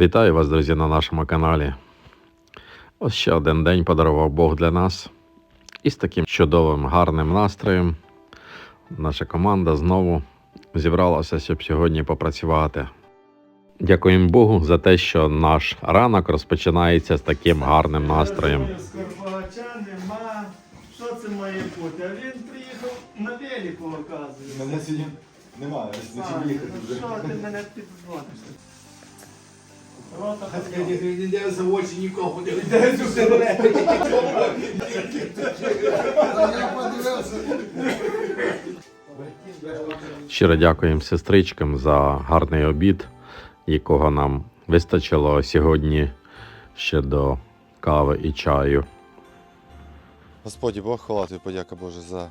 Вітаю вас, друзі, на нашому каналі. Ось ще один день подарував Бог для нас. І з таким чудовим, гарним настроєм наша команда знову зібралася, щоб сьогодні попрацювати. Дякуємо Богу за те, що наш ранок розпочинається з таким гарним настроєм. Нема. Що це має бути? А він приїхав на велику, оказується. Мене сьогодні немає. Що ти мене підзвониш? Не дивися в очі нікого, не дивися вперед. Я подивився. Щиро дякуємо сестричкам за гарний обід, якого нам вистачило сьогодні ще до кави і чаю. Господі Бог, хвала тобі, подяка Боже за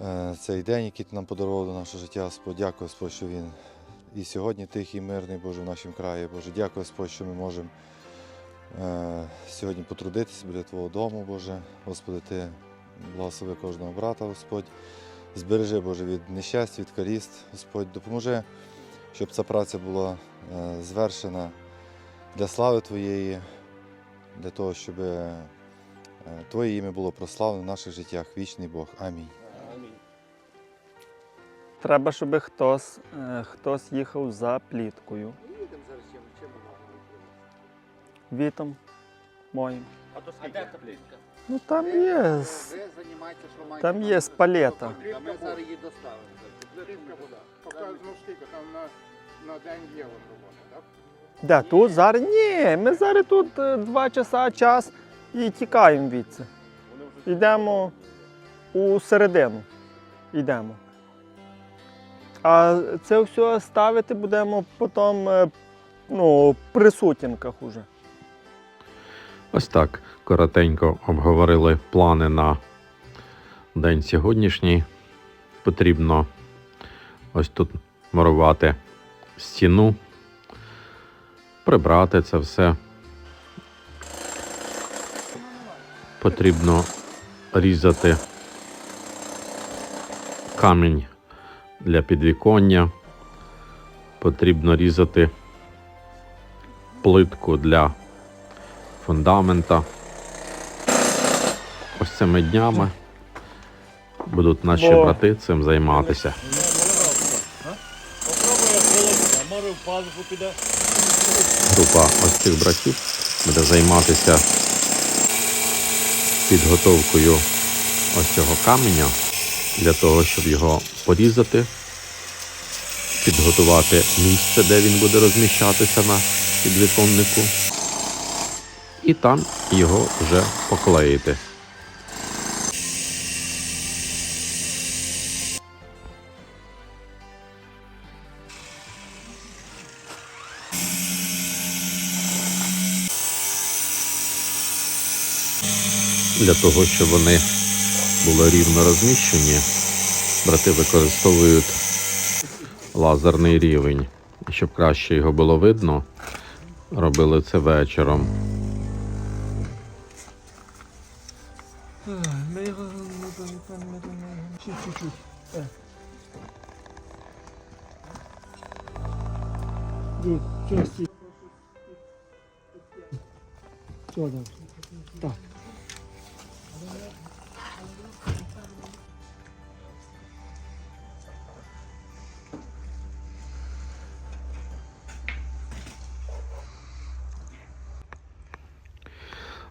е, цей день, який ти нам подарував до нашого життя. Господь, дякую, Господь, що він і сьогодні тихий, мирний, Боже, в нашому краї. Боже, дякую, Господь, що ми можемо е, сьогодні потрудитися біля Твого дому, Боже. Господи, Ти благослови кожного брата, Господь. Збережи, Боже, від нещасть, від каріст, Господь, допоможи, щоб ця праця була е, звершена для слави Твоєї, для того, щоб е, Твоє ім'я було прославлено в наших життях. Вічний Бог. Амінь. Треба, щоб хтось, е, хтось їхав за пліткою. Ми їдемо зараз. Вітом моїм. А де таблетка? Ну там є. Ви займаєтеся, що маєте. Там є з палета. А ми зараз її доставимо. Рівка вода. Поки ну скільки там на, на день є от робота, так? Де тут зараз? Ні, ми зараз тут е, два часа час і тікаємо звідси. Йдемо у середину. Йдемо. А це все ставити будемо потім е, ну, при сутінках уже. Ось так коротенько обговорили плани на день сьогоднішній. Потрібно ось тут мурувати стіну, прибрати це все. Потрібно різати камінь для підвіконня. Потрібно різати плитку для фундамента. Ось цими днями будуть наші брати цим займатися. Група ось цих братів буде займатися підготовкою ось цього каменя для того, щоб його порізати, підготувати місце, де він буде розміщатися на підвіконнику, і там його вже поклеїти. Для того, щоб вони були рівно розміщені, брати використовують лазерний рівень. І щоб краще його було видно, робили це вечором. Чуть-чуть. Так.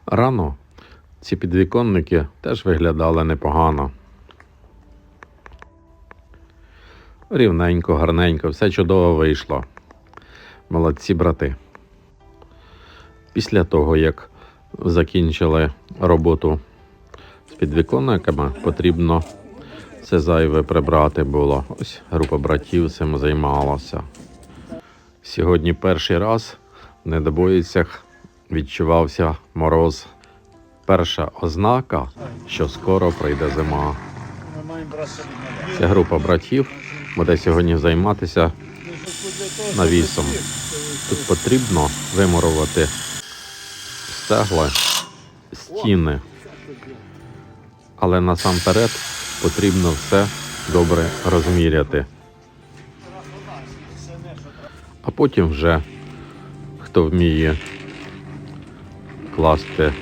Рано ці підвіконники теж виглядали непогано. Рівненько, гарненько, все чудово вийшло. Молодці брати. Після того, як закінчили роботу з підвіконниками, потрібно це зайве прибрати було. Ось група братів цим займалася. Сьогодні перший раз в недобоїцях відчувався мороз. Перша ознака, що скоро прийде зима. Ця група братів буде сьогодні займатися навісом. Тут потрібно вимурувати стегла, стіни. Але насамперед потрібно все добре розміряти. А потім вже хто вміє класти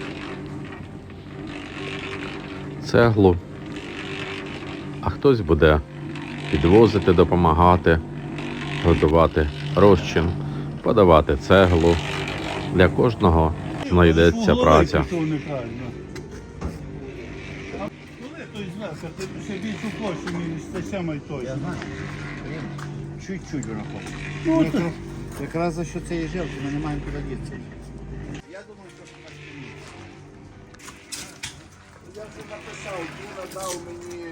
цеглу, а хтось буде підвозити, допомагати, готувати розчин, подавати цеглу. Для кожного знайдеться праця. Коли той з ти ще більшу площу, ніж це саме той. Я знаю. Чуть-чуть вона хоче. Ну, Якраз за що це є жовті, ми не маємо куди дітися. Я думаю, що Я вже написав, Дуна дав мені.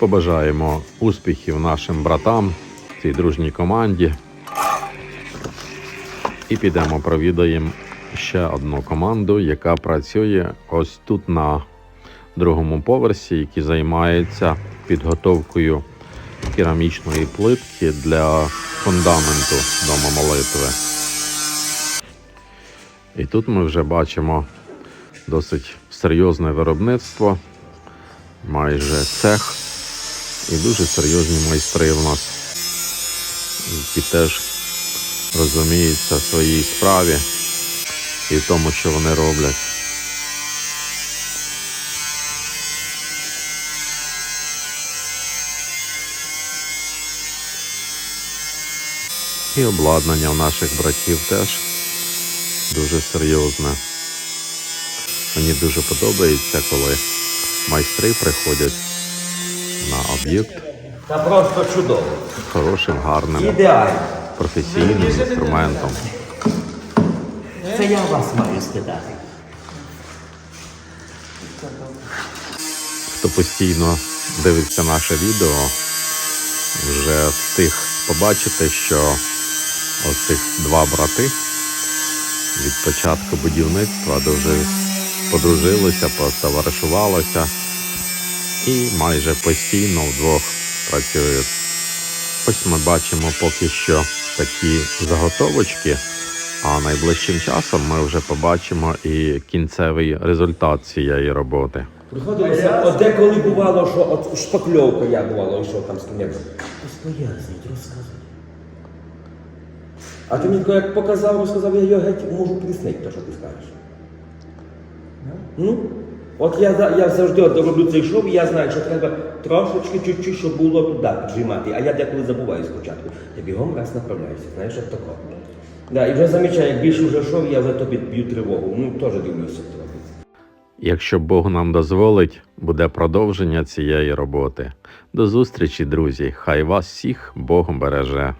Побажаємо успіхів нашим братам, цій дружній команді. І підемо провідаємо ще одну команду, яка працює ось тут на другому поверсі, який займається підготовкою керамічної плитки для фундаменту дома молитви. І тут ми вже бачимо досить серйозне виробництво, майже цех і дуже серйозні майстри в нас, які теж розуміються в своїй справі і в тому, що вони роблять. І обладнання в наших братів теж дуже серйозне. Мені дуже подобається, коли майстри приходять на об'єкт Та просто чудово. хорошим, гарним, Ідеально. професійним інструментом. Це я вас маю спитати. Хто постійно дивиться наше відео, вже встиг побачити, що ось цих два брати від початку будівництва дуже подружилися, потоваришувалися і майже постійно вдвох працюють. Ось ми бачимо поки що такі заготовочки, а найближчим часом ми вже побачимо і кінцевий результат цієї роботи. Приходилося, от деколи бувало, що от шпакльовка я бувало, йшов там з ким Поясніть, розказуй. А ти мені як показав, розказав, я його геть можу пояснити, то що ти скажеш. Ну, от я, я завжди от роблю цей шов, і я знаю, що треба трошечки чуть-чуть, щоб було туди піджимати. А я деколи забуваю спочатку. Я бігом раз направляюся, знаєш, як тако. Да, і вже замічаю, як більше вже шов, я вже тобі б'ю тривогу. Ну, теж дивлюся, робиться. Якщо Бог нам дозволить, буде продовження цієї роботи. До зустрічі, друзі! Хай вас всіх Бог береже.